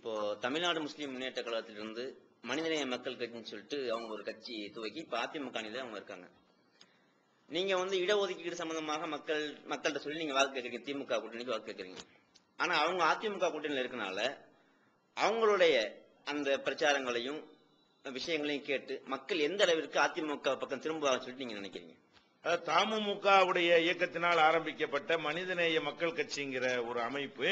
இப்போ தமிழ்நாடு முஸ்லீம் முன்னேற்ற கழகத்திலிருந்து மனிதநேய மக்கள் கட்சின்னு சொல்லிட்டு அவங்க ஒரு கட்சி துவக்கி இப்போ அதிமுக அணியில அவங்க இருக்காங்க. நீங்க வந்து இடஒதுக்கீடு சம்பந்தமாக மக்கள் மக்கள்கிட்ட சொல்லி நீங்க வாக்கு கேட்கறீங்க திமுக கூட்டணிக்கு வாக்கு கேட்கறீங்க. ஆனா அவங்க அதிமுக கூட்டணியில் இருக்கனால அவங்களுடைய அந்த பிரச்சாரங்களையும் விஷயங்களையும் கேட்டு மக்கள் எந்த அளவிற்கு அதிமுக பக்கம் திரும்புவாங்க சொல்லிட்டு நீங்க நினைக்கிறீங்க? அதாவது தமுமுகவுடைய இயக்கத்தினால் ஆரம்பிக்கப்பட்ட மனிதநேய மக்கள் கட்சிங்கிற ஒரு அமைப்பு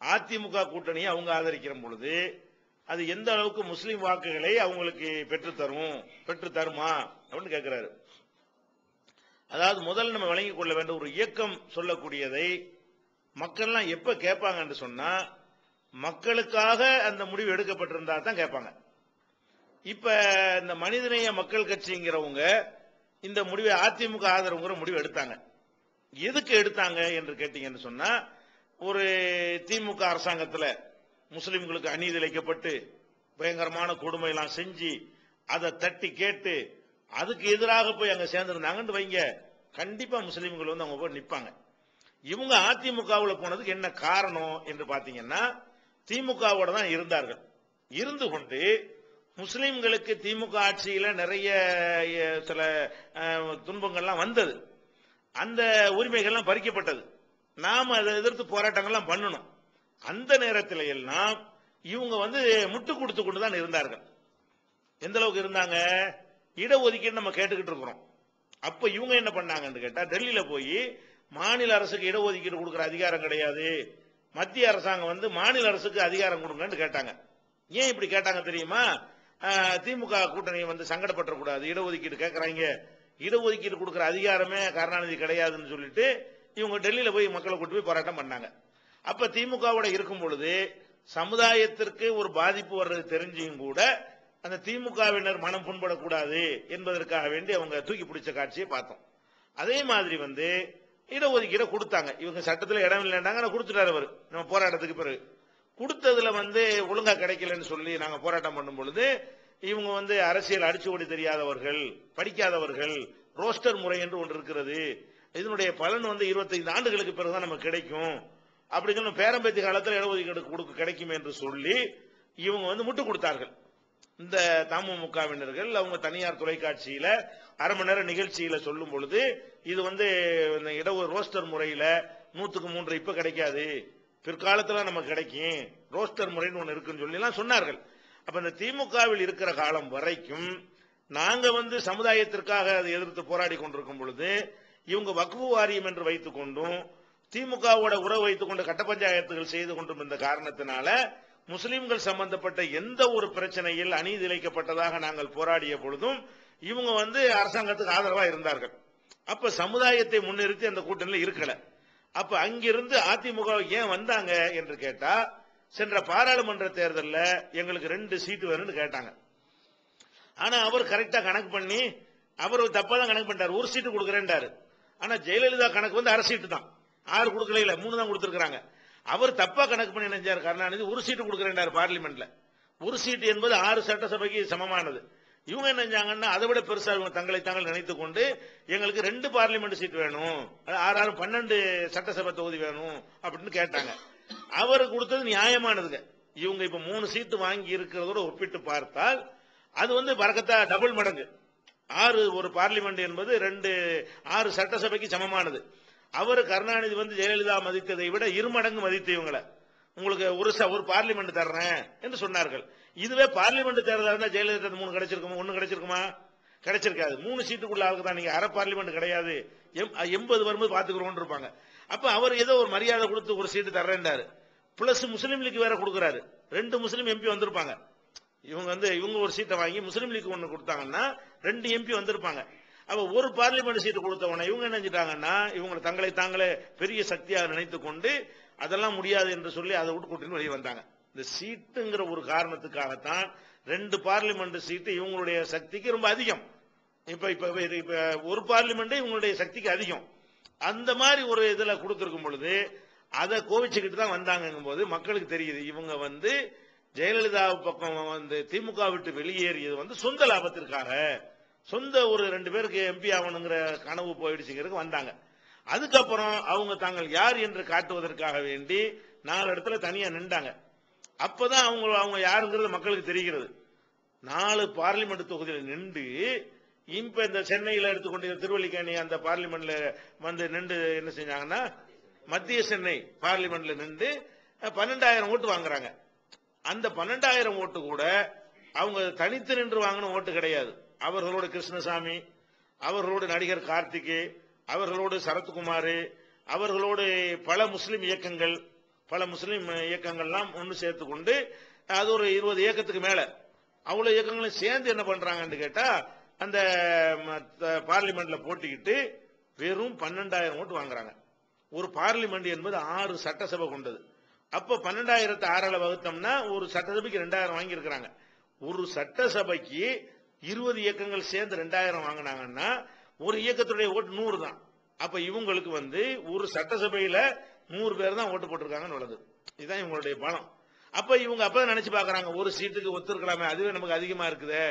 அதிமுக கூட்டணியை அவங்க ஆதரிக்கிற பொழுது அது எந்த அளவுக்கு முஸ்லீம் வாக்குகளை அவங்களுக்கு பெற்று தரும் பெற்று தருமா? அப்படின்னு கேட்கிறாரு அதாவது முதல்ல நம்ம வழங்கிக் கொள்ள வேண்டிய ஒரு இயக்கம் சொல்லக்கூடியதை மக்கள்லாம் எப்ப கேட்பாங்கன்னு சொன்னா மக்களுக்காக அந்த முடிவு எடுக்கப்பட்டிருந்தா தான் கேட்பாங்க. இப்ப இந்த மனிதநேய மக்கள் கட்சிங்கிறவங்க இந்த முடிவை அதிமுக ஆதரவுங்கிற முடிவு எடுத்தாங்க. எதுக்கு எடுத்தாங்க என்று கேட்டீங்கன்னு சொன்னா ஒரு திமுக அரசாங்கத்தில் முஸ்லிம்களுக்கு அநீதி இழைக்கப்பட்டு பயங்கரமான கொடுமை எல்லாம் செஞ்சு அதை தட்டி கேட்டு அதுக்கு எதிராக போய் அங்க சேர்ந்திருந்தாங்கன்னு வைங்க. கண்டிப்பா முஸ்லீம்கள் வந்து அவங்க போய் நிற்பாங்க இவங்க அதிமுகவுல போனதுக்கு என்ன காரணம் என்று பாத்தீங்கன்னா திமுகவோட தான் இருந்தார்கள். இருந்து கொண்டு முஸ்லீம்களுக்கு திமுக ஆட்சியில நிறைய சில துன்பங்கள்லாம் வந்தது. அந்த உரிமைகள்லாம் பறிக்கப்பட்டது. நாம அதை எதிர்த்து போராட்டங்கள்லாம் பண்ணணும். அந்த நேரத்தில் எல்லாம் இவங்க வந்து முட்டு கொடுத்து கொண்டு தான் இருந்தார்கள். எந்த அளவுக்கு இருந்தாங்க? இடஒதுக்கீடு நம்ம கேட்டுக்கிட்டு இருக்கிறோம். அப்ப இவங்க என்ன பண்ணாங்கன்னு கேட்டா டெல்லியில போய் மாநில அரசுக்கு இடஒதுக்கீடு கொடுக்குற அதிகாரம் கிடையாது. மத்திய அரசாங்கம் வந்து மாநில அரசுக்கு அதிகாரம் கொடுங்கன்னு கேட்டாங்க. ஏன் இப்படி கேட்டாங்க தெரியுமா? திமுக கூட்டணியை வந்து சங்கடப்பட்டுறக்கூடாது. இடஒதுக்கீடு கேட்கறாங்க இடஒதுக்கீடு கொடுக்குற அதிகாரமே கருணாநிதி கிடையாதுன்னு சொல்லிட்டு இவங்க டெல்லியில போய் மக்களை கூட்டு போய் போராட்டம் பண்ணாங்க. அப்ப திமுகவோட இருக்கும் பொழுது சமுதாயத்திற்கு ஒரு பாதிப்பு வர்றது தெரிஞ்சியும் கூட அந்த திமுகவினர் மனம் புண்படக்கூடாது என்பதற்காக வேண்டி அவங்க தூக்கி பிடிச்ச காட்சியை பார்த்தோம். அதே மாதிரி வந்து இடஒதுக்கீடு கொடுத்தாங்க. இவங்க சட்டத்துல இடம் இல்லைன்னாங்க நான் கொடுத்துட்டாரு அவர். நம்ம போராட்டத்துக்கு பிறகு. கொடுத்ததுல வந்து ஒழுங்கா கிடைக்கலன்னு சொல்லி நாங்க போராட்டம் பண்ணும் பொழுது இவங்க வந்து அரசியல் அடிச்சுவடி தெரியாதவர்கள் படிக்காதவர்கள் ரோஸ்டர் முறை என்று ஒன்று இருக்கிறது. இதனுடைய பலன் வந்து 25 ஆண்டுகளுக்கு பிறகுதான் நமக்கு கிடைக்கும். அப்படிங்கிற பேரம்பேத்தி காலத்தில் இடஒதுக்கீடு கொடுக்க கிடைக்கும் என்று சொல்லி இவங்க வந்து முட்டு கொடுத்தார்கள். இந்த தமுமுகவினர்கள் அவங்க தனியார் தொலைக்காட்சியில அரை மணி நேரம் நிகழ்ச்சியில சொல்லும் பொழுது இது வந்து இந்த இட ரோஸ்டர் முறையில நூத்துக்கு மூன்று இப்ப கிடைக்காது. பிற்காலத்துல நமக்கு கிடைக்கும். ரோஸ்டர் முறைன்னு ஒண்ணு இருக்குன்னு சொல்லி எல்லாம் சொன்னார்கள். அப்ப இந்த திமுகவில் இருக்கிற காலம் வரைக்கும் நாங்க வந்து சமுதாயத்திற்காக அதை எதிர்த்து போராடி கொண்டிருக்கும் பொழுது இவங்க வக்பு வாரியம் என்று வைத்துக் கொண்டும் திமுகவோட உறவு வைத்துக் கொண்டு கட்ட பஞ்சாயத்துகள் செய்து கொண்டும் இந்த காரணத்தினால முஸ்லிம்கள் சம்பந்தப்பட்ட எந்த ஒரு பிரச்சனையில் அநீதி இழைக்கப்பட்டதாக நாங்கள் போராடிய பொழுதும் இவங்க வந்து அரசாங்கத்துக்கு ஆதரவா இருந்தார்கள். அப்ப சமுதாயத்தை முன்னிறுத்தி அந்த கூட்டணியில் இருக்கல. அப்ப அங்கிருந்து அதிமுக ஏன் வந்தாங்க என்று கேட்டா சென்ற பாராளுமன்ற தேர்தலில் எங்களுக்கு ரெண்டு சீட்டு வேணும்னு கேட்டாங்க. ஆனா அவர் கரெக்டா கணக்கு பண்ணி அவர் தப்பா தான் கணக்கு பண்ணிட்டார். ஒரு சீட்டு கொடுக்குறேன்டாரு. ஆனா ஜெயலலிதா கணக்கு வந்து அரை சீட்டு தான். ஆறு கொடுக்கல இல்ல மூணு தான் கொடுத்துருக்காங்க அவர் தப்பா கணக்கு பண்ணி நினைச்சார் கருணாநிதி ஒரு சீட்டு கொடுக்குறேன்டாரு பார்லிமெண்ட்ல. ஒரு சீட்டு என்பது ஆறு சட்டசபைக்கு சமமானது. இவங்க என்ன செஞ்சாங்கன்னா அதை விட பெருசா இவங்க தங்களை தாங்கள் நினைத்துக் கொண்டு எங்களுக்கு ரெண்டு பார்லிமெண்ட் சீட் வேணும். அது ஆறு ஆறு பன்னெண்டு சட்டசபை தொகுதி வேணும் அப்படின்னு கேட்டாங்க. அவர் கொடுத்தது நியாயமானதுங்க. இவங்க இப்ப மூணு சீட்டு வாங்கி இருக்கிறதோட ஒப்பிட்டு பார்த்தால் அது வந்து பறக்கத்தா டபுள் மடங்கு. ஆறு ஒரு பார்லிமெண்ட் என்பது ரெண்டு ஆறு சட்டசபைக்கு சமமானது. அவர் கருணாநிதி வந்து ஜெயலலிதா மதித்ததை விட இருமடங்கு மதித்து இவங்களை. உங்களுக்கு ஒரு ஒரு பார்லிமெண்ட் தர்றேன் என்று சொன்னார்கள். இதுவே பார்லிமெண்ட் தேர்தலாக இருந்தால் ஜெயலலிதா மூணு கிடைச்சிருக்குமா ஒன்று கிடைச்சிருக்குமா? கிடைச்சிருக்காது. மூணு சீட்டுக்குள்ள ஆளுக்கு தான் நீங்க அரை பார்லிமெண்ட் கிடையாது. எம்- எண்பது வரும்போது பாத்துக்கிறோம் இருப்பாங்க. அப்ப அவர் ஏதோ ஒரு மரியாதை கொடுத்து ஒரு சீட்டு தர்றேன்றாரு பிளஸ் முஸ்லீம் லீக் வேற கொடுக்குறாரு. ரெண்டு முஸ்லீம் எம்பி வந்திருப்பாங்க. இவங்க வந்து இவங்க ஒரு சீட்டை வாங்கி முஸ்லீம் லீக் ஒன்று கொடுத்தாங்கன்னா ரெண்டு எம்பி வந்திருப்பாங்க. அப்போ ஒரு பார்லிமெண்ட் சீட்டு கொடுத்தவன இவங்க என்ன செஞ்சிட்டாங்கன்னா இவங்க தங்களை தாங்களே பெரிய சக்தியாக நினைத்து கொண்டு அதெல்லாம் முடியாது என்று சொல்லி அதை விட்டு கூட்டின்னு வெளியே வந்தாங்க. இந்த சீட்டுங்கிற ஒரு காரணத்துக்காகத்தான் ரெண்டு பார்லிமெண்ட் சீட்டு இவங்களுடைய சக்திக்கு ரொம்ப அதிகம். இப்போ இப்போ இது ஒரு பார்லிமெண்ட்டே இவங்களுடைய சக்திக்கு அதிகம். அந்த மாதிரி ஒரு இதில் கொடுத்துருக்கும் பொழுது அதை கோவிச்சுக்கிட்டு தான் வந்தாங்கங்கும் போது மக்களுக்கு தெரியுது இவங்க வந்து ஜெயலலிதா பக்கம் வந்து திமுக விட்டு வெளியேறியது வந்து சொந்த லாபத்திற்காக. சொந்த ஒரு ரெண்டு பேருக்கு எம்பி ஆகணுங்கிற கனவு போயிடுச்சுங்கிறதுக்கு வந்தாங்க. அதுக்கப்புறம் அவங்க தாங்கள் யார் என்று காட்டுவதற்காக வேண்டி நாலு இடத்துல தனியா நின்றாங்க. அப்பதான் அவங்க அவங்க யாருங்கிறது மக்களுக்கு தெரிகிறது. நாலு பார்லிமெண்ட் தொகுதியில் நின்று இப்ப இந்த சென்னையில எடுத்துக்கொண்டிருந்த திருவல்லிக்கேணி அந்த பார்லிமெண்ட்ல வந்து நின்று என்ன செஞ்சாங்கன்னா மத்திய சென்னை பார்லிமெண்ட்ல நின்று பன்னெண்டாயிரம் ஓட்டு வாங்குறாங்க. அந்த பன்னெண்டாயிரம் ஓட்டு கூட அவங்க தனித்து நின்று வாங்கின ஓட்டு கிடையாது. அவர்களோட கிருஷ்ணசாமி அவர்களோடு நடிகர் கார்த்திகே அவர்களோடு சரத்குமார் அவர்களோடு பல முஸ்லிம் இயக்கங்கள் பல முஸ்லிம் இயக்கங்கள்லாம் ஒன்று சேர்த்து கொண்டு அது ஒரு இருபது இயக்கத்துக்கு மேல. அவ்வளோ இயக்கங்களும் சேர்ந்து என்ன பண்றாங்கன்னு கேட்டா அந்த பார்லிமெண்ட்ல போட்டிக்கிட்டு வெறும் பன்னெண்டாயிரம் ஓட்டு வாங்குறாங்க. ஒரு பார்லிமெண்ட் என்பது ஆறு சட்டசபை கொண்டது. அப்ப பன்னெண்டாயிரத்து ஆறால வகுத்தோம்னா ஒரு சட்டசபைக்கு ரெண்டாயிரம் வாங்கியிருக்கிறாங்க. ஒரு சட்டசபைக்கு இருபது இயக்கங்கள் சேர்ந்து ரெண்டாயிரம் வாங்கினாங்கன்னா ஒரு இயக்கத்துடைய ஓட்டு நூறு தான். அப்ப இவங்களுக்கு வந்து ஒரு சட்டசபையில நூறு பேர் தான் ஓட்டு போட்டிருக்காங்கன்னு உள்ளது. இதுதான் இவங்களுடைய பலம். அப்ப இவங்க அப்பதான் நினைச்சு பாக்குறாங்க ஒரு சீட்டுக்கு ஒத்துருக்கலாமே அதுவே நமக்கு அதிகமா இருக்குது.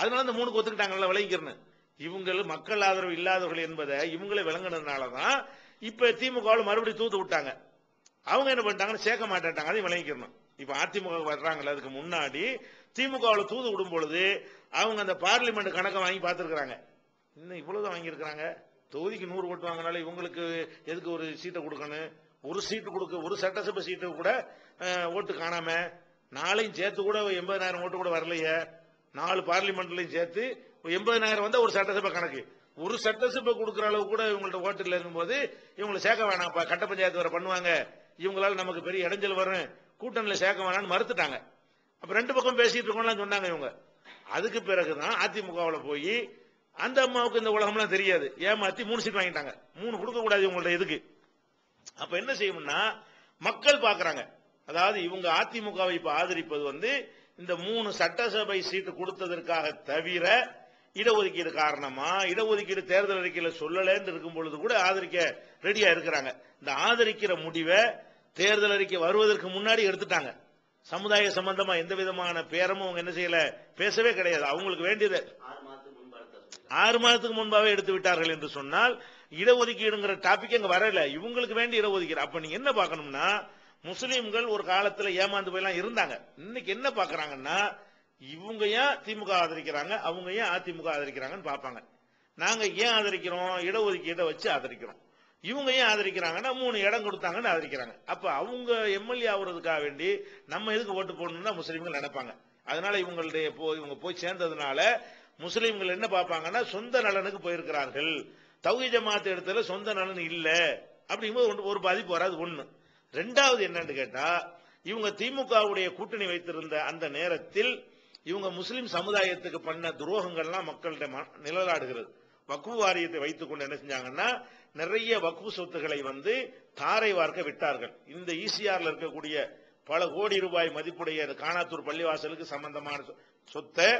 அதனால இந்த மூணுக்கு ஒத்துக்கிட்டாங்கல்ல விளங்கிக்கிறேன். இவங்கள் மக்கள் ஆதரவு இல்லாதவர்கள் என்பதை இவங்களே விளங்கினதுனாலதான் இப்ப திமுக மறுபடியும் தூத்து விட்டாங்க. அவங்க என்ன பண்ணிட்டாங்கன்னு சேர்க்க மாட்டேன்ட்டாங்க. அதையும் விளங்கிக்கணும். இப்ப அதிமுக வர்றாங்கல்ல அதுக்கு முன்னாடி திமுகவில் தூது விடும் பொழுது அவங்க அந்த பார்லிமெண்ட் கணக்கை வாங்கி பார்த்துருக்குறாங்க. இன்னும் இவ்வளவுதான் வாங்கியிருக்கிறாங்க. தொகுதிக்கு நூறு ஓட்டு வாங்கினால இவங்களுக்கு எதுக்கு ஒரு சீட்டை கொடுக்கணும்? ஒரு சீட்டு கொடுக்க ஒரு சட்டசபை சீட்டு கூட ஓட்டு காணாம நாளையும் சேர்த்து கூட எண்பதாயிரம் ஓட்டு கூட வரலையே. நாலு பார்லிமெண்ட்லையும் சேர்த்து எண்பதாயிரம் வந்தா ஒரு சட்டசபை கணக்கு. ஒரு சட்டசபை கொடுக்குற அளவு கூட இவங்கள்ட்ட ஓட்டு இல்லை இருக்கும்போது இவங்களை சேர்க்க வேணாம்ப்பா. கட்ட பஞ்சாயத்து வர பண்ணுவாங்க. இவங்களால நமக்கு பெரிய இடைஞ்சல் வரும் கூட்டணியில் சேர்க்க வேணாம்னு மறுத்துட்டாங்க. அப்ப ரெண்டு பக்கம் பேசிட்டு இருக்கோம்லாம் சொன்னாங்க இவங்க. அதுக்கு பிறகுதான் அதிமுகவில் போய் அந்த அம்மாவுக்கு இந்த உலகம்லாம் தெரியாது. ஏமாத்தி மூணு சீட் வாங்கிட்டாங்க. மூணு கொடுக்க கூடாது இவங்கள்ட்ட எதுக்கு? அப்ப என்ன செய்யணும்னா மக்கள் பாக்குறாங்க. அதாவது இவங்க அதிமுகவை இப்ப ஆதரிப்பது வந்து இந்த மூணு சட்டசபை சீட்டு கொடுத்ததற்காக தவிர இடஒதுக்கீடு காரணமா இடஒதுக்கீடு தேர்தல் அறிக்கையில சொல்லலன்னு இருக்கும் பொழுது கூட ஆதரிக்க ரெடியா இருக்கிறாங்க. இந்த ஆதரிக்கிற முடிவை தேர்தல் அறிக்கை வருவதற்கு முன்னாடி எடுத்துட்டாங்க. சமுதாய சம்பந்தமா எந்த விதமான பேரமும் அவங்க என்ன செய்யல? பேசவே கிடையாது. அவங்களுக்கு வேண்டியது ஆறு மாதத்துக்கு முன்பு அடுத்த சொல்லி ஆறு மாதத்துக்கு முன்பாவே எடுத்து விட்டார்கள் என்று சொன்னால் இடஒதுக்கீடுங்கிற டாபிக் அங்க வரல. இவங்களுக்கு வேண்டி இடஒதுக்கீடு. அப்ப நீங்க என்ன பார்க்கணும்னா முஸ்லீம்கள் ஒரு காலத்துல ஏமாந்து போயெல்லாம் இருந்தாங்க. இன்னைக்கு என்ன பார்க்கறாங்கன்னா இவங்க ஏன் திமுக ஆதரிக்கிறாங்க? அவங்க ஏன் அதிமுக ஆதரிக்கிறாங்கன்னு பார்ப்பாங்க. நாங்க ஏன் ஆதரிக்கிறோம்? இடஒதுக்கீட்டை வச்சு ஆதரிக்கிறோம். இவங்க ஏன் ஆதரிக்கிறாங்கன்னா மூணு இடம் கொடுத்தாங்கன்னு ஆதரிக்கிறாங்க. அப்ப அவங்க எம்எல்ஏ ஆகுறதுக்காக வேண்டி நம்ம எதுக்கு ஓட்டு போடணும்னா முஸ்லீம்கள் நினைப்பாங்க. அதனால இவங்களுடைய போ- இவங்க போய் சேர்ந்ததுனால முஸ்லீம்கள் என்ன பார்ப்பாங்கன்னா சொந்த நலனுக்கு போயிருக்கிறார்கள். தௌஹி ஜமாத்து இடத்துல சொந்த நலன் இல்லை. அப்படிங்கும்போது ஒன்று- ஒரு பாதிப்பு வராது ஒன்று ரெண்டாவது என்னன்னு கேட்டா இவங்க திமுகவுடைய கூட்டணி வைத்திருந்த அந்த நேரத்தில் இவங்க முஸ்லிம் சமுதாயத்துக்கு பண்ண துரோகங்கள்லாம் மக்கள்கிட்ட ம- நிழலாடுகிறது. வக்கு வாரியத்தை வைத்துக் கொண்டு என்ன செஞ்சாங்கன்னா நிறைய வக்கு சொத்துக்களை வந்து தாரை வார்க்க விட்டார்கள். இந்த ஈசிஆர்ல இருக்கக்கூடிய பல கோடி ரூபாய் மதிப்புடைய காணாத்தூர் பள்ளிவாசலுக்கு சம்பந்தமான சொத்தை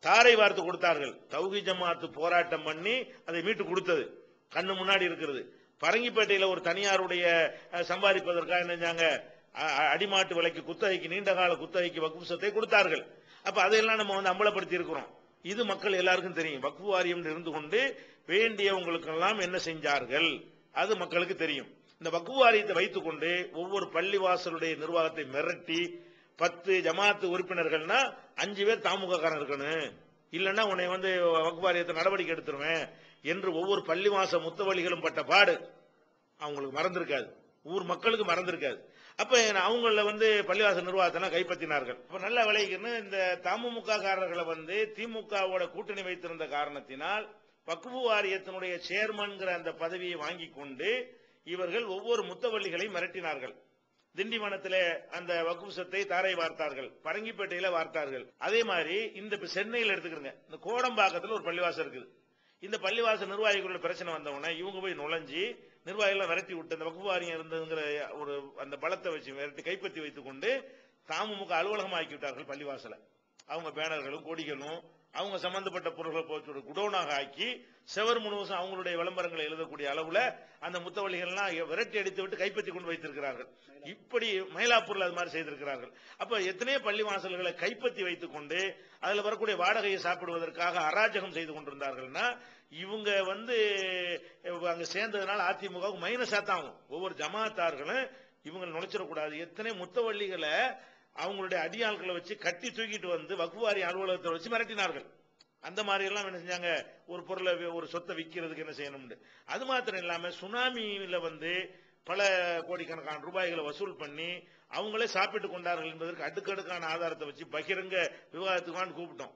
தாரை வார்த்து கொடுத்தார்கள். தௌஹி ஜமாத்து போராட்டம் பண்ணி அதை மீட்டு கொடுத்தது. கண்ணு முன்னாடி இருக்கிறது. பரங்கிப்பேட்டையில ஒரு தனியாருடைய சம்பாதிப்பதற்காக என்ன செஞ்சாங்க? அ- அடிமாட்டு விலைக்கு குத்தகைக்கு நீண்ட கால குத்தகைக்கு வகுப்பு சொத்தை கொடுத்தார்கள். அப்ப அதையெல்லாம் நம்ம வந்து அம்பலப்படுத்தி இருக்கிறோம். இது மக்கள் எல்லாருக்கும் தெரியும். வக்ஃபு வாரியம் இருந்து கொண்டு வேண்டியவங்களுக்கெல்லாம் என்ன செஞ்சார்கள்? அது மக்களுக்கு தெரியும். இந்த வக்ஃபு வாரியத்தை வைத்துக்கொண்டு ஒவ்வொரு பள்ளிவாசலுடைய நிர்வாகத்தை மிரட்டி பத்து ஜமாத்து உறுப்பினர்கள்னா அஞ்சு பேர் தாமுகக்காரன் இருக்கணும். இல்லைன்னா உன்னை வந்து வக்ஃபுவாரியத்தை நடவடிக்கை எடுத்துருவேன் என்று ஒவ்வொரு பள்ளிவாச முத்தவழிகளும் பட்ட பாடு அவங்களுக்கு மறந்திருக்காது. ஊர் மக்களுக்கு மறந்திருக்காது. அப்ப அவங்கள வந்து பள்ளிவாசல் நிர்வாகத்தெல்லாம் கைப்பற்றினார்கள். இப்ப நல்ல விலைக்குன்னு இந்த தமுமுக காரர்களை வந்து திமுகவோட கூட்டணி வைத்திருந்த காரணத்தினால் பக்குவ வாரியத்தினுடைய சேர்மன்கிற அந்த பதவியை வாங்கி கொண்டு இவர்கள் ஒவ்வொரு முத்தவள்ளிகளையும் மிரட்டினார்கள். திண்டிவனத்திலே அந்த வக்குசத்தை தாரை வார்த்தார்கள் பரங்கிப்பேட்டையில வார்த்தார்கள். அதே மாதிரி இந்த இப்ப சென்னையில் எடுத்துக்கிறங்க இந்த கோடம்பாக்கத்தில் ஒரு பள்ளிவாசம் இருக்குது. இந்த பள்ளிவாச நிர்வாகிகளோட பிரச்சனை வந்தவுடனே இவங்க போய் நுழைஞ்சி நிர்வாகிகளை விரட்டி விட்டு அந்த வகுப்பு வாரியம் இருந்ததுங்கிற ஒரு அந்த பலத்தை வச்சு விரட்டி கைப்பற்றி வைத்துக் கொண்டு தாமுக அலுவலகம் ஆக்கி விட்டார்கள் பள்ளிவாசலை. அவங்க பேனர்களும் கொடிகளும் அவங்க சம்பந்தப்பட்ட பொருட்களை போச்சு குடோனாக ஆக்கி செவர் முழுவதும் அவங்களுடைய விளம்பரங்களை எழுதக்கூடிய அளவுல அந்த முத்தவள்ளிகள்லாம் விரட்டி அடித்து விட்டு கைப்பற்றி கொண்டு வைத்திருக்கிறார்கள். இப்படி மயிலாப்பூர்ல அது மாதிரி செய்திருக்கிறார்கள். அப்ப எத்தனையோ பள்ளி வாசல்களை கைப்பற்றி வைத்துக் கொண்டு அதுல வரக்கூடிய வாடகையை சாப்பிடுவதற்காக அராஜகம் செய்து கொண்டிருந்தார்கள்னா இவங்க வந்து அங்க சேர்ந்ததுனால அதிமுக மைனஸா தான் ஒவ்வொரு ஜமாத்தார்களும் இவங்க நுழைச்சிடக்கூடாது. எத்தனை முத்தவள்ளிகளை அவங்களுடைய அடியாட்களை வச்சு கட்டி தூக்கிட்டு வந்து வகுவாரி அலுவலகத்தை வச்சு மிரட்டினார்கள். அந்த மாதிரி எல்லாம் என்ன செஞ்சாங்க? ஒரு பொருளை ஒரு சொத்தை விற்கிறதுக்கு என்ன செய்யணும்னு. அது மாத்திரம் இல்லாம சுனாமியில வந்து பல கோடிக்கணக்கான ரூபாய்களை வசூல் பண்ணி அவங்களே சாப்பிட்டு கொண்டார்கள் என்பதற்கு அடுக்கடுக்கான ஆதாரத்தை வச்சு பகிரங்க விவாதத்துக்கான்னு கூப்பிட்டோம்.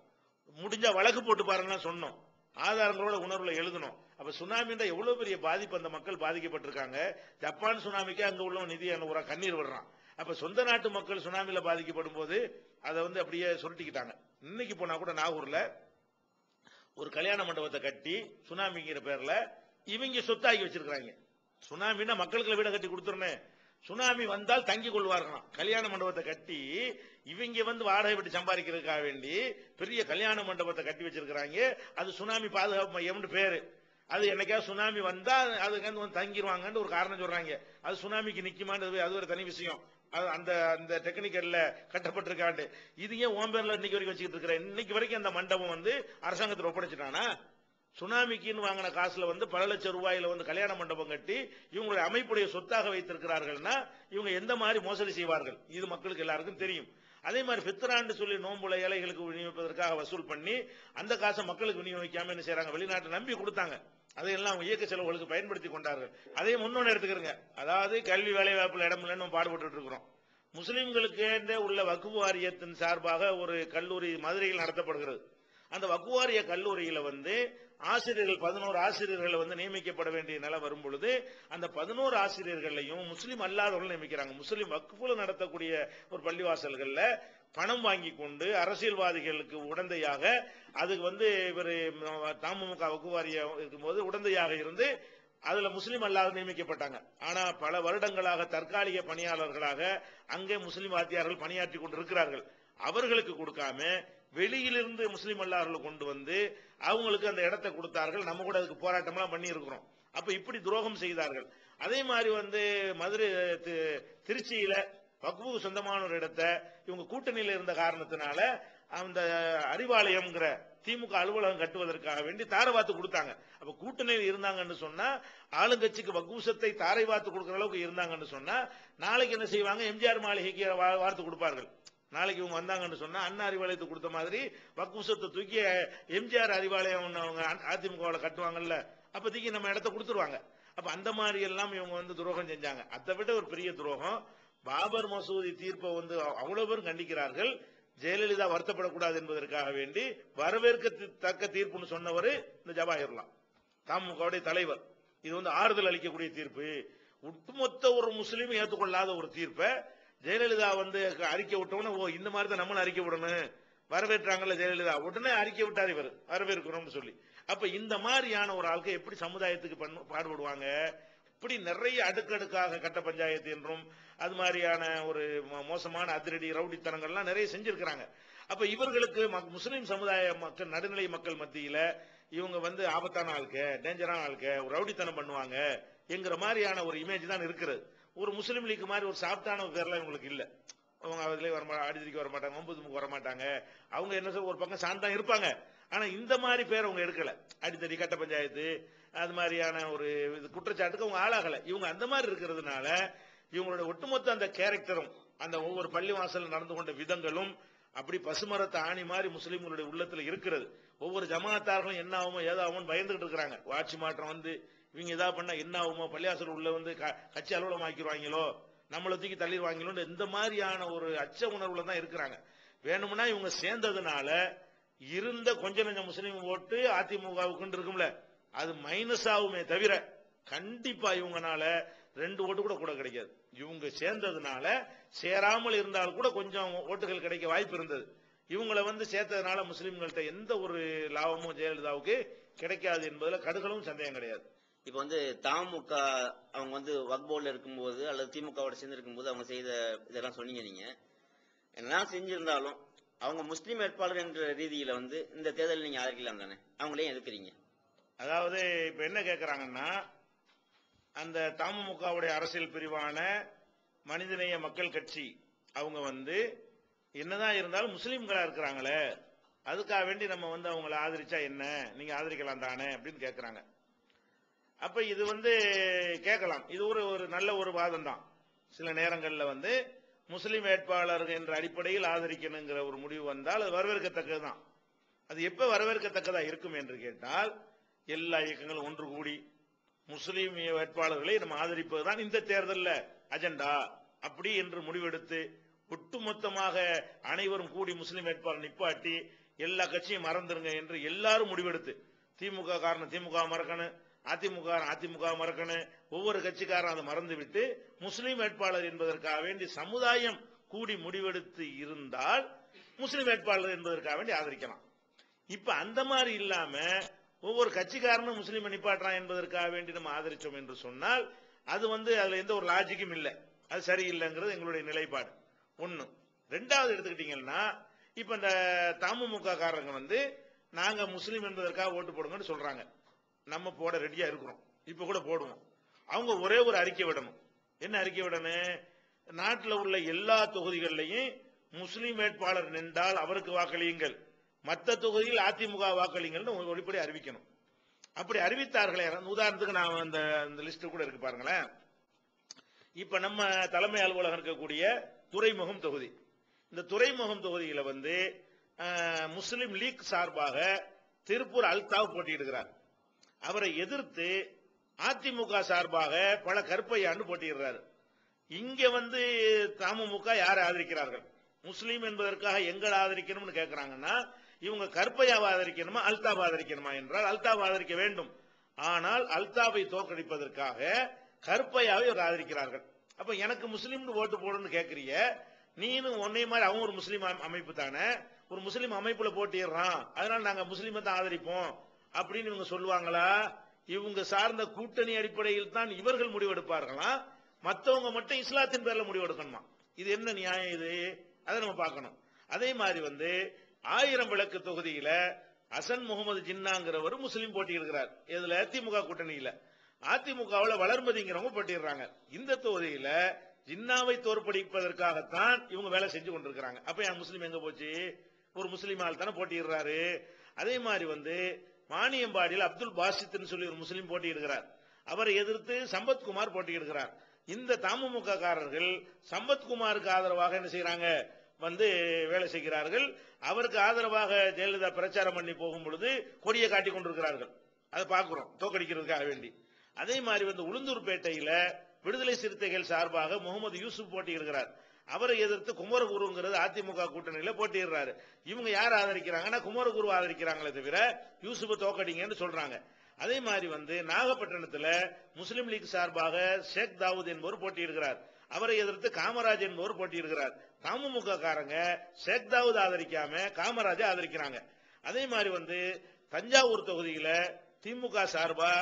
முடிஞ்சா வழக்கு போட்டு பாருங்கன்னா சொன்னோம். ஆதாரங்களோட உணர்வுல எழுதணும் அப்ப சுனாமின்ற எவ்வளவு பெரிய பாதிப்பு அந்த மக்கள் பாதிக்கப்பட்டிருக்காங்க. ஜப்பான் சுனாமிக்கு அங்க உள்ள நிதி ஒரு கண்ணீர் விடுறான். அப்ப சொந்த நாட்டு மக்கள் சுனாமியில பாதிக்கப்படும் போது அதை வந்து அப்படியே சுருட்டிக்கிட்டாங்க. இன்னைக்கு போனா கூட நாகூர்ல ஒரு கல்யாண மண்டபத்தை கட்டி சுனாமிங்கிற பேர்ல இவங்க சொத்தாக்கி வச்சிருக்கிறாங்க. சுனாமின்னா மக்களுக்கு வீட கட்டி கொடுத்துருனேன் சுனாமி வந்தால் தங்கி கொள்வார்களாம். கல்யாண மண்டபத்தை கட்டி இவங்க வந்து வாடகை விட்டு சம்பாதிக்கிறதுக்காக வேண்டி பெரிய கல்யாண மண்டபத்தை கட்டி வச்சிருக்கிறாங்க. அது சுனாமி பாதுகாப்பு மையம்னு பேரு. அது என்னைக்கா சுனாமி வந்தா அதுக்கு வந்து தங்கிடுவாங்கன்னு ஒரு காரணம் சொல்றாங்க. அது சுனாமிக்கு நிக்குமான்றது அது ஒரு தனி விஷயம். அந்த அந்த டெக்னிக்கல்ல கட்டப்பட்டிருக்காண்டு இது ஏன் ஓம் பேர்ல இன்னைக்கு வரைக்கும் வச்சுக்கிட்டு இருக்கிற? இன்னைக்கு வரைக்கும் அந்த மண்டபம் வந்து அரசாங்கத்தில் ஒப்படைச்சிட்டானா? சுனாமிக்குன்னு வாங்கின காசுல வந்து பல லட்சம் ரூபாயில வந்து கல்யாண மண்டபம் கட்டி இவங்களுடைய அமைப்புடைய சொத்தாக வைத்திருக்கிறார்கள்னா இவங்க எந்த மாதிரி மோசடி செய்வார்கள்? இது மக்களுக்கு எல்லாருக்கும் தெரியும். அதே மாதிரி பித்ராண்டு சொல்லி நோம்புல ஏழைகளுக்கு விநியோகிப்பதற்காக வசூல் பண்ணி அந்த காசை மக்களுக்கு விநியோகிக்காம என்ன செய்றாங்க? வெளிநாட்டை நம்பி கொடுத்தாங்க. அதையெல்லாம் அவங்க இயக்க செலவுகளுக்கு பயன்படுத்தி கொண்டார்கள். அதையும் முன்னொன்னு எடுத்துக்கிறங்க. அதாவது கல்வி வேலை வாய்ப்பில் இடம் இல்லைன்னு நம்ம பாடுபட்டு இருக்கிறோம் முஸ்லிம்களுக்கு உள்ள வக்குவு வாரியத்தின் சார்பாக ஒரு கல்லூரி மதுரையில் நடத்தப்படுகிறது. அந்த வக்குவாரிய கல்லூரியில வந்து ஆசிரியர்கள் பதினோரு ஆசிரியர்கள் வந்து நியமிக்கப்பட வேண்டிய நிலை வரும் பொழுது அந்த பதினோரு ஆசிரியர்களையும் முஸ்லீம் அல்லாதவர்கள் நியமிக்கிறாங்க. முஸ்லீம் வக்குஃபுல நடத்தக்கூடிய ஒரு பள்ளிவாசல்கள்ல பணம் வாங்கி கொண்டு அரசியல்வாதிகளுக்கு உடந்தையாக அதுக்கு வந்து இவர் தமுக வக்குவாரிய இருக்கும்போது உடந்தையாக இருந்து அதுல முஸ்லீம் அல்லாத நியமிக்கப்பட்டாங்க. ஆனா பல வருடங்களாக தற்காலிக பணியாளர்களாக அங்கே முஸ்லீம் வாத்தியார்கள் பணியாற்றி கொண்டிருக்கிறார்கள். அவர்களுக்கு கொடுக்காம வெளியிலிருந்து முஸ்லீம் அல்லாதவர்களை கொண்டு வந்து அவங்களுக்கு அந்த இடத்தை கொடுத்தார்கள். நம்ம கூட அதுக்கு போராட்டம்லாம் பண்ணியிருக்கிறோம். அப்போ இப்படி துரோகம் செய்தார்கள். அதே மாதிரி வந்து மதுரை திருச்சியில வக்புக்கு சொந்தமான ஒரு இடத்தை இவங்க கூட்டணியில் இருந்த காரணத்தினால அந்த அறிவாலயம்ங்கிற திமுக அலுவலகம் கட்டுவதற்காக வேண்டி தாரை வாத்து கொடுத்தாங்க. அப்ப கூட்டணியில் இருந்தாங்கன்னு சொன்னா ஆளுங்கட்சிக்கு வக்கூசத்தை தாரை வாத்து கொடுக்குற அளவுக்கு இருந்தாங்கன்னு சொன்னா நாளைக்கு என்ன செய்வாங்க? எம்ஜிஆர் மாளிகைக்கு வா- வார்த்து கொடுப்பார்கள். நாளைக்கு இவங்க வந்தாங்கன்னு சொன்னா அண்ணா அறிவாலயத்தை கொடுத்த மாதிரி வக்குசத்தை தூக்கி எம்ஜிஆர் அறிவாலயம் அவங்க அதிமுகவில் கட்டுவாங்கல்ல அப்போதைக்கு நம்ம இடத்த கொடுத்துருவாங்க. அப்ப அந்த மாதிரி எல்லாம் இவங்க வந்து துரோகம் செஞ்சாங்க. அதை விட ஒரு பெரிய துரோகம் பாபர் மசூதி தீர்ப்பை வந்து அவ்வளவு பேரும் கண்டிக்கிறார்கள். ஜெயலலிதா வருத்தப்படக்கூடாது என்பதற்காக வேண்டி வரவேற்க தக்க தீர்ப்புன்னு சொன்னவர் இந்த ஜவாஹிர்லாம். தமுகவுடைய தலைவர். இது வந்து ஆறுதல் அளிக்கக்கூடிய தீர்ப்பு. ஒட்டுமொத்த ஒரு முஸ்லீம் ஏற்றுக்கொள்ளாத ஒரு தீர்ப்பை ஜெயலலிதா வந்து அறிக்கை விட்டோம்னா ஓ இந்த மாதிரி தான் நம்மளும் அறிக்கை விடணும். வரவேற்றாங்கல்ல ஜெயலலிதா. உடனே அறிக்கை விட்டார் இவர். வரவேற்கிறோம்னு சொல்லி. அப்ப இந்த மாதிரியான ஒரு ஆளுக்கு எப்படி சமுதாயத்துக்கு பாடுபடுவாங்க? இப்படி நிறைய அடுக்கடுக்காக கட்ட பஞ்சாயத்து என்றும் அது மாதிரியான ஒரு மோ- மோசமான அதிரடி ரவுடித்தனங்கள்லாம் நிறைய செஞ்சிருக்கிறாங்க. அப்ப இவர்களுக்கு மக்- சமுதாய மக்கள் நடுநிலை மக்கள் மத்தியில இவங்க வந்து ஆபத்தான ஆளுக்க டேஞ்சரான ஆளுக்க ஒரு ரவுடித்தனம் பண்ணுவாங்க என்கிற மாதிரியான ஒரு இமேஜ் தான் இருக்கிறது. ஒரு முஸ்லீம் லீக் மாதிரி ஒரு சாப்டான ஒரு பேர்லாம் இவங்களுக்கு இல்ல. அவங்க அதுலயே வர ஆடிதிரிக்கு வர மாட்டாங்க ஒன்பதுமுக்கு வர மாட்டாங்க அவங்க என்ன சொல்ல ஒரு பக்கம் சாந்தா இருப்பாங்க. ஆனா இந்த மாதிரி பேர் அவங்க எடுக்கல. அடித்தடி கட்ட பஞ்சாயத்து அது மாதிரியான ஒரு இது குற்றச்சாட்டுக்கு அவங்க ஆளாகல. இவங்க அந்த மாதிரி இருக்கிறதுனால இவங்களோட ஒட்டுமொத்த அந்த கேரக்டரும் அந்த ஒவ்வொரு பள்ளி வாசல் நடந்து கொண்ட விதங்களும் அப்படி பசுமரத்தை ஆணி மாதிரி முஸ்லீம்களுடைய உள்ளத்துல இருக்கிறது. ஒவ்வொரு ஜமாத்தார்களும் என்ன ஆகுமோ ஏதாகுமோ பயந்துகிட்டு இருக்கிறாங்க. ஆட்சி மாற்றம் வந்து இவங்க ஏதாவது பண்ணா என்ன ஆகுமோ பள்ளியாசர் உள்ள வந்து க- கட்சி அலுவலம் ஆக்கிடுவாங்களோ நம்மளை தூக்கி தள்ளிடுவாங்களோன்னு இந்த மாதிரியான ஒரு அச்ச உணர்வுல தான் இருக்கிறாங்க. வேணும்னா இவங்க சேர்ந்ததுனால இருந்த கொஞ்ச நஞ்சம் முஸ்லீம் ஓட்டு அதிமுகவுக்கு இருக்கும்ல அது மைனஸ் ஆகுமே தவிர கண்டிப்பா இவங்கனால ரெண்டு ஓட்டு கூட கூட கிடைக்காது. இவங்க சேர்ந்ததுனால சேராமல் இருந்தால் கூட கொஞ்சம் ஓட்டுகள் கிடைக்க வாய்ப்பு இருந்தது. இவங்களை வந்து சேர்த்ததுனால முஸ்லிம்கள்ட்ட எந்த ஒரு லாபமும் ஜெயலலிதாவுக்கு கிடைக்காது என்பதுல கடுகளும் சந்தேகம் கிடையாது. இப்போ வந்து தமுக அவங்க வந்து வக்போர்டில் இருக்கும்போது அல்லது திமுகவோட சேர்ந்து இருக்கும்போது அவங்க செய்த இதெல்லாம் சொன்னீங்க நீங்க. என்னதான் செஞ்சிருந்தாலும் அவங்க முஸ்லீம் வேட்பாளர் என்ற ரீதியில வந்து இந்த தேர்தலில் நீங்க ஆதரிக்கலாம் தானே? அவங்களே எதிர்க்கிறீங்க. அதாவது இப்ப என்ன கேக்குறாங்கன்னா அந்த தமுகவுடைய அரசியல் பிரிவான மனிதநேய மக்கள் கட்சி அவங்க வந்து என்னதான் இருந்தாலும் முஸ்லீம்களா இருக்கிறாங்களே அதுக்காக வேண்டி நம்ம வந்து அவங்கள ஆதரிச்சா என்ன? நீங்க ஆதரிக்கலாம் தானே? அப்படின்னு கேட்கிறாங்க அப்ப இது வந்து கேட்கலாம். இது ஒரு ஒரு நல்ல ஒரு வாதம் தான். சில நேரங்கள்ல வந்து முஸ்லீம் வேட்பாளர்கள் என்ற அடிப்படையில் ஆதரிக்கணுங்கிற ஒரு முடிவு வந்தால் அது வரவேற்கத்தக்கதுதான் அது எப்ப வரவேற்கத்தக்கதா இருக்கும் என்று கேட்டால் எல்லா இயக்கங்களும் ஒன்று கூடி முஸ்லீம் வேட்பாளர்களை நம்ம ஆதரிப்பதுதான் இந்த தேர்தலில் அஜெண்டா. அப்படி என்று முடிவெடுத்து ஒட்டுமொத்தமாக அனைவரும் கூடி முஸ்லீம் வேட்பாளர் நிப்பாட்டி எல்லா கட்சியும் மறந்துருங்க என்று எல்லாரும் முடிவெடுத்து திமுக காரணம் திமுக மறக்கணும் அதிமுக அதிமுக மறக்கணும் ஒவ்வொரு கட்சிக்காரன் அதை மறந்து விட்டு முஸ்லீம் வேட்பாளர் என்பதற்காக வேண்டி சமுதாயம் கூடி முடிவெடுத்து இருந்தால் முஸ்லீம் வேட்பாளர் என்பதற்காக வேண்டி ஆதரிக்கலாம். இப்ப அந்த மாதிரி இல்லாம ஒவ்வொரு கட்சிக்காரனும் முஸ்லீம் நிப்பாட்டுறான் என்பதற்காக வேண்டி நம்ம ஆதரிச்சோம் என்று சொன்னால் அது வந்து அதுல எந்த ஒரு லாஜிக்கும் இல்லை. அது சரியில்லைங்கிறது எங்களுடைய நிலைப்பாடு. ஒண்ணு. ரெண்டாவது எடுத்துக்கிட்டீங்கன்னா இப்ப இந்த தமுமுக காரங்க வந்து நாங்க முஸ்லீம் என்பதற்காக ஓட்டு போடுங்கன்னு சொல்றாங்க. நம்ம போட ரெடியா இருக்கிறோம். இப்ப கூட போடுவோம். அவங்க ஒரே ஒரு அறிக்கை விடணும். என்ன அறிக்கை விடணும்? நாட்டில் உள்ள எல்லா தொகுதிகளிலையும் முஸ்லீம் வேட்பாளர் நின்றால் அவருக்கு வாக்களியுங்கள். மற்ற தொகுதியில் அதிமுக வாக்களிங்கள்னு ஒளிப்படி அறிவிக்கணும். அப்படி அறிவித்தார்களே. உதாரணத்துக்கு நான் அந்த அந்த லிஸ்ட் கூட இருக்கு பாருங்களேன். இப்ப நம்ம தலைமை அலுவலகம் இருக்கக்கூடிய துறைமுகம் தொகுதி. இந்த துறைமுகம் தொகுதியில வந்து முஸ்லிம் லீக் சார்பாக திருப்பூர் அல்தாவ் போட்டியிடுகிறார். அவரை எதிர்த்து அதிமுக சார்பாக பல கருப்பையாண்டு போட்டியிடுறாரு. இங்க வந்து தமுமுக யாரை ஆதரிக்கிறார்கள்? முஸ்லீம் என்பதற்காக எங்களை ஆதரிக்கணும்னு கேட்கிறாங்கன்னா இவங்க கற்பையாவை ஆதரிக்கணுமா அல்தாவை ஆதரிக்கணுமா என்றால் அல்தாவை ஆதரிக்க வேண்டும். ஆனால் அல்தாவை தோற்கடிப்பதற்காக கற்பையாவை இவர் ஆதரிக்கிறார்கள். அப்ப எனக்கு முஸ்லீம்னு ஓட்டு போடணும்னு கேட்கறிய நீனும் உன்னை மாதிரி அவன் ஒரு முஸ்லீம் அமைப்பு தானே. ஒரு முஸ்லீம் அமைப்புல போட்டிடுறான். அதனால நாங்க முஸ்லீமை தான் ஆதரிப்போம். அப்படின்னு இவங்க சொல்லுவாங்களா? இவங்க சார்ந்த கூட்டணி அடிப்படையில் தான் இவர்கள் முடிவெடுப்பார்களாம் மற்றவங்க மட்டும் இஸ்லாத்தின் பேர்ல முடிவெடுக்கணுமா? இது என்ன நியாயம் இது? அதை நம்ம பார்க்கணும். அதே மாதிரி வந்து ஆயிரம் விளக்கு தொகுதியில அசன் முகமது ஜின்னாங்கிறவர் முஸ்லீம் போட்டியிடுகிறார். இதுல திமுக கூட்டணியில. அதிமுகவில் வளர்மதிங்கிறவங்க போட்டிடுறாங்க. இந்த தொகுதியில ஜின்னாவை தோற்படிப்பதற்காகத்தான் இவங்க வேலை செஞ்சு கொண்டிருக்கிறாங்க. அப்ப என் முஸ்லீம் எங்க போச்சு? ஒரு முஸ்லீம் ஆள் தானே போட்டியிடுறாரு. அதே மாதிரி வந்து மானியம்பாடியில் அப்துல் பாசித்னு சொல்லி ஒரு முஸ்லீம் போட்டியிடுகிறார். அவரை எதிர்த்து சம்பத்குமார் போட்டியிடுகிறார். இந்த தமுமுக காரர்கள் சம்பத்குமாருக்கு ஆதரவாக என்ன செய்யறாங்க வந்து வேலை செய்கிறார்கள். அவருக்கு ஆதரவாக ஜெயலலிதா பிரச்சாரம் பண்ணி போகும் பொழுது கொடியை காட்டி கொண்டிருக்கிறார்கள். அதை பார்க்கிறோம். தோக்கடிக்கிறதுக்காக வேண்டி. அதே மாதிரி வந்து உளுந்தூர்பேட்டையில விடுதலை சிறுத்தைகள் சார்பாக முகமது யூசுப் போட்டியிடுகிறார். அவரை எதிர்த்து குமரகுருங்கிறது அதிமுக கூட்டணியில போட்டியிடுறாரு. இவங்க யார் ஆதரிக்கிறாங்கன்னா குமரகுரு ஆதரிக்கிறாங்களே தவிர யூசுப் தோக்கடிங்கன்னு சொல்றாங்க. அதே மாதிரி வந்து நாகப்பட்டினத்துல முஸ்லிம் லீக் சார்பாக ஷேக் தாவூத் என்பவர் போட்டியிடுகிறார். அவரை எதிர்த்து காமராஜ் என்பவர் போட்டியிடுகிறார். தமுமுக காரங்க ஷேக் தாவூத் ஆதரிக்காம காமராஜை ஆதரிக்கிறாங்க. அதே மாதிரி வந்து தஞ்சாவூர் தொகுதியில திமுக சார்பா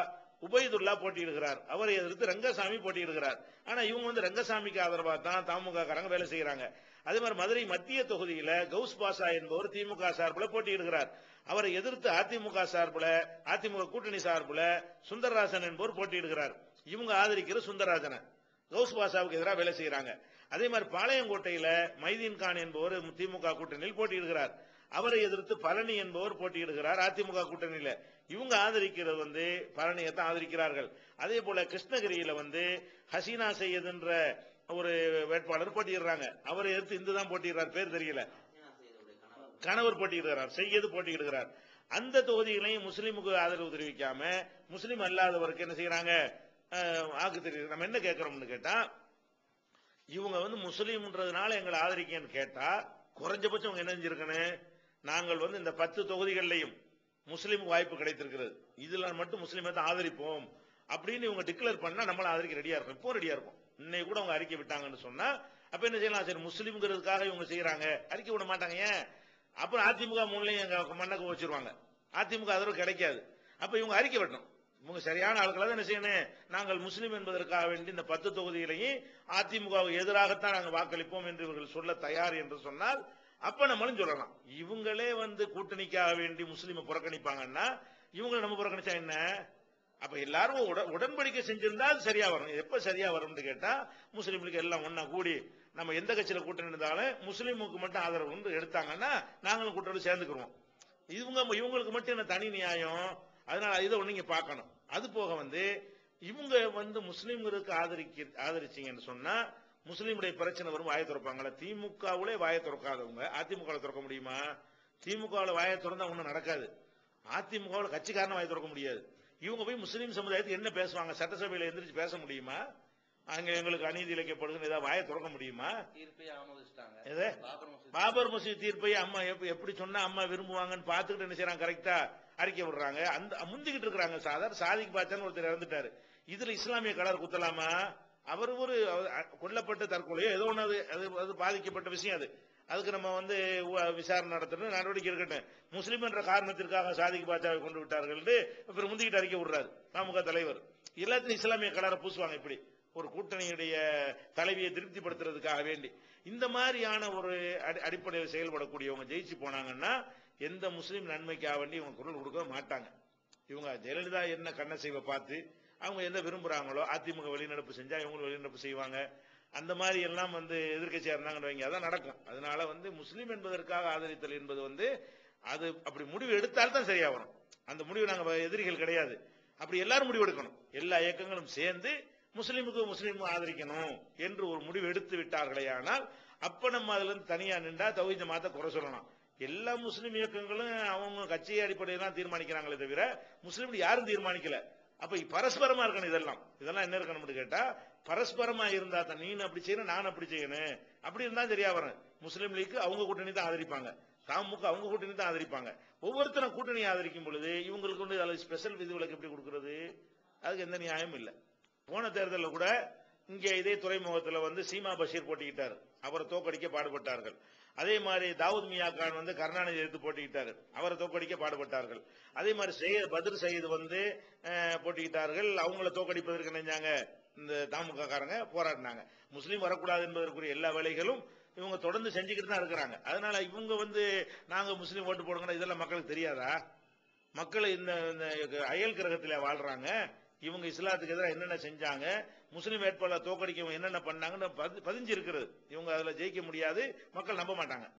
உபயதுல்லா போட்டியிடுகிறார். அவரை எதிர்த்து ரங்கசாமி போட்டியிடுகிறார். ஆனா இவங்க வந்து ரங்கசாமிக்கு ஆதரவா தான் தாமுககாரங்க வேலை செய்யறாங்க அதே மாதிரி மதுரை மத்திய தொகுதியில கவுஸ் பாஷா என்பவர் திமுக சார்பில் போட்டியிடுகிறார். அவரை எதிர்த்து அதிமுக சார்பில் அதிமுக கூட்டணி சார்பில் சுந்தரராசன் என்பவர் போட்டியிடுகிறார். இவங்க ஆதரிக்கிற சுந்தரராஜனை. கவுஸ் பாஷாவுக்கு எதிராக வேலை செய்யறாங்க அதே மாதிரி பாளையங்கோட்டையில மைதீன் கான் என்பவர் திமுக கூட்டணியில் போட்டியிடுகிறார். அவரை எதிர்த்து பழனி என்பவர் போட்டியிடுகிறார். அதிமுக கூட்டணியில இவங்க ஆதரிக்கிறது வந்து பழனியை தான் ஆதரிக்கிறார்கள். அதே போல கிருஷ்ணகிரியில வந்து ஹசீனா செய்யது என்ற ஒரு வேட்பாளர் போட்டியிடுறாங்க. அவரை எதிர்த்து இந்து தான் போட்டியிடுறார். பேர் தெரியல. கணவர் போட்டியிடுகிறார். செய்யது போட்டியிடுகிறார். அந்த தொகுதிகளையும் முஸ்லீமுக்கு ஆதரவு தெரிவிக்காம முஸ்லீம் அல்லாதவருக்கு என்ன செய்யறாங்க? அஹ், வாக்கு தெரிவிக்க நம்ம என்ன கேட்கிறோம்னு கேட்டா இவங்க வந்து முஸ்லீம்ன்றதுனால எங்களை ஆதரிக்கன்னு கேட்டா குறைஞ்சபட்சம் அவங்க என்ன செஞ்சிருக்கணும்? நாங்கள் வந்து இந்த பத்து தொகுதிகளிலையும் முஸ்லீம் வாய்ப்பு கிடைத்திருக்கிறது. இதுல மட்டும் முஸ்லீமை தான் ஆதரிப்போம் அப்படின்னு இவங்க டிக்ளேர் பண்ணா நம்மள ஆதரிக்க ரெடியா இருக்கும். இப்போ ரெடியா இருக்கும். இன்னைக்கு கூட அவங்க அறிக்கை விட்டாங்கன்னு சொன்னா அப்ப என்ன செய்யலாம்? சரி முஸ்லீம்ங்கிறதுக்காக இவங்க செய்யறாங்க. அறிக்கை விட மாட்டாங்க ஏன்? அப்புறம் அதிமுக முன்னையும் எங்க மண்ணக்கு வச்சிருவாங்க அதிமுக ஆதரவு கிடைக்காது. அப்ப இவங்க அறிக்கை விடணும் இவங்க சரியான ஆட்களாக என்ன செய்யணும்? நாங்கள் முஸ்லீம் என்பதற்காக வேண்டி இந்த பத்து தொகுதிகளையும் அதிமுகவுக்கு எதிராகத்தான் நாங்கள் வாக்களிப்போம் என்று இவர்கள் சொல்ல தயார் என்று சொன்னால் அப்ப நம்மளும் சொல்லலாம். இவங்களே வந்து கூட்டணிக்காக வேண்டி முஸ்லீமை புறக்கணிப்பாங்கன்னா இவங்களை நம்ம புறக்கணிச்சா என்ன? அப்ப எல்லாரும் உடன்படிக்கை செஞ்சிருந்தா அது சரியா வரும். எப்ப சரியா வரும்னு கேட்டா முஸ்லீம்களுக்கு எல்லாம் ஒன்னா கூடி நம்ம எந்த கட்சியில கூட்டணி இருந்தாலும் முஸ்லீமுக்கு மட்டும் ஆதரவு வந்து எடுத்தாங்கன்னா நாங்களும் கூட்டணி சேர்ந்துக்குருவோம். இவங்க இவங்களுக்கு மட்டும் என்ன தனி நியாயம்? அதனால இதை ஒண்ணு நீங்க பார்க்கணும். அது போக வந்து இவங்க வந்து முஸ்லீம்களுக்கு ஆதரிக்க ஆதரிச்சீங்கன்னு சொன்னா முஸ்லீமுடைய பிரச்சனை வரும் வாயை திறப்பாங்களா திமுகவுலே வாயை திறக்காதவங்க. அதிமுகவில் திறக்க முடியுமா? திமுகவில் வாயை திறந்தா ஒன்றும் நடக்காது. அதிமுகவில் கட்சிக்காரன வாயை திறக்க முடியாது. இவங்க போய் முஸ்லீம் சமுதாயத்துக்கு என்ன பேசுவாங்க? சட்டசபையில எந்திரிச்சு பேச முடியுமா? அங்க எங்களுக்கு அநீதி இழைக்கப்படுதுன்னு ஏதாவது வாயை திறக்க முடியுமா? பாபர் மசூதி. தீர்ப்பை அம்மா எப்ப- எப்படி சொன்னா அம்மா விரும்புவாங்கன்னு பார்த்துக்கிட்டு என்ன செய்யறாங்க கரெக்டா அறிக்கை விடுறாங்க. அந்த முந்திக்கிட்டு இருக்கிறாங்க. சாதார் சாதிக்கு பாச்சான்னு ஒருத்தர் இறந்துட்டாரு. இதுல இஸ்லாமிய கலர் குத்தலாமா? அவர் ஒரு கொல்லப்பட்டு கொல்லப்பட்ட தற்கொலையோ ஏதோ ஒன்று அது அது அது பாதிக்கப்பட்ட விஷயம் அது. அதுக்கு நம்ம வந்து உ- விசாரணை நடத்தணும் நடவடிக்கை இருக்கட்டும் முஸ்லீம் என்ற காரணத்திற்காக சாதிக்கு பாச்சாவை கொண்டு விட்டார்கள் அப்புறம் முந்திக்கிட்டு அறிக்கை விடுறாரு தமுக தலைவர். எல்லாத்தையும் இஸ்லாமிய கலரை பூசுவாங்க இப்படி. ஒரு கூட்டணியுடைய தலைவியை திருப்திப்படுத்துறதுக்காக வேண்டி. இந்த மாதிரியான ஒரு அடி- அடிப்படையில் செயல்படக்கூடியவங்க ஜெயிச்சு போனாங்கன்னா எந்த முஸ்லீம் நன்மைக்காக வேண்டி இவங்க குரல் கொடுக்க மாட்டாங்க. இவங்க ஜெயலலிதா என்ன கண்ணசைவை பார்த்து அவங்க என்ன விரும்புறாங்களோ அதிமுக வெளிநடப்பு செஞ்சா இவங்களும் வெளிநடப்பு செய்வாங்க. அந்த மாதிரி எல்லாம் வந்து எதிர்க்கட்சியா இருந்தாங்கன்னு வைங்க அதான் நடக்கும். அதனால வந்து முஸ்லீம் என்பதற்காக ஆதரித்தல் என்பது வந்து அது அப்படி முடிவு எடுத்தால்தான் சரியா வரும் அந்த முடிவு நாங்க எதிரிகள் கிடையாது. அப்படி எல்லாரும் முடிவு எடுக்கணும். எல்லா இயக்கங்களும் சேர்ந்து முஸ்லீமுக்கு முஸ்லீம் ஆதரிக்கணும் என்று ஒரு முடிவு எடுத்து விட்டார்களே ஆனால் அப்ப நம்ம அதுல இருந்து தனியா நின்றா தகுதி மாத்த குறை சொல்லலாம். எல்லா முஸ்லீம் இயக்கங்களும் அவங்க கட்சி அடிப்படையில் தான் தீர்மானிக்கிறாங்களே தவிர முஸ்லீம் யாரும் தீர்மானிக்கல. அப்ப பரஸ்பரமா இருக்கணும் இதெல்லாம். இதெல்லாம் என்ன இருக்கணும்னு கேட்டா பரஸ்பரமா இருந்தா தான் நீ அப்படி செய்யணும் நான் அப்படி செய்யணும். அப்படி இருந்தா சரியா வரும். முஸ்லீம் லீக் அவங்க கூட்டணி தான் ஆதரிப்பாங்க. தாமுக அவங்க கூட்டணி தான் ஆதரிப்பாங்க. ஒவ்வொருத்தரும் கூட்டணி ஆதரிக்கும் பொழுது இவங்களுக்கு வந்து அதில் ஸ்பெஷல் விதிவிலக்கு எப்படி கொடுக்கறது? அதுக்கு எந்த நியாயமும் இல்லை. போன தேர்தலில் கூட இங்கே இதே துறைமுகத்தில் வந்து சீமா பஷீர் போட்டிக்கிட்டார். அவரை தோக்கடிக்க பாடுபட்டார்கள். அதே மாதிரி தாவூத் மியா கான் வந்து கருணாநிதி எடுத்து போட்டிக்கிட்டார். அவரை தோக்கடிக்க பாடுபட்டார்கள். அதே மாதிரி சையத் பத்ர் சயீத் வந்து போட்டிக்கிட்டார்கள். அவங்கள தோக்கடிப்பதற்கு நினைஞ்சாங்க. இந்த தாமுக காரங்க போராடினாங்க. முஸ்லீம் வரக்கூடாது என்பதற்குரிய எல்லா வேலைகளும் இவங்க தொடர்ந்து செஞ்சுக்கிட்டு தான் இருக்கிறாங்க. அதனால இவங்க வந்து நாங்க முஸ்லீம் ஓட்டு போடுங்க இதெல்லாம் மக்களுக்கு தெரியாதா? மக்கள் இந்த இந்த அயல் கிரகத்தில் வாழ்றாங்க. இவங்க இஸ்லாத்துக்கு எதிராக என்னென்ன செஞ்சாங்க முஸ்லீம் வேட்பாளர் தோக்கடிக்க என்னென்ன பண்ணாங்கன்னு பதி- பதிஞ்சு இருக்கிறது இவங்க அதில் ஜெயிக்க முடியாது மக்கள் நம்ப மாட்டாங்க.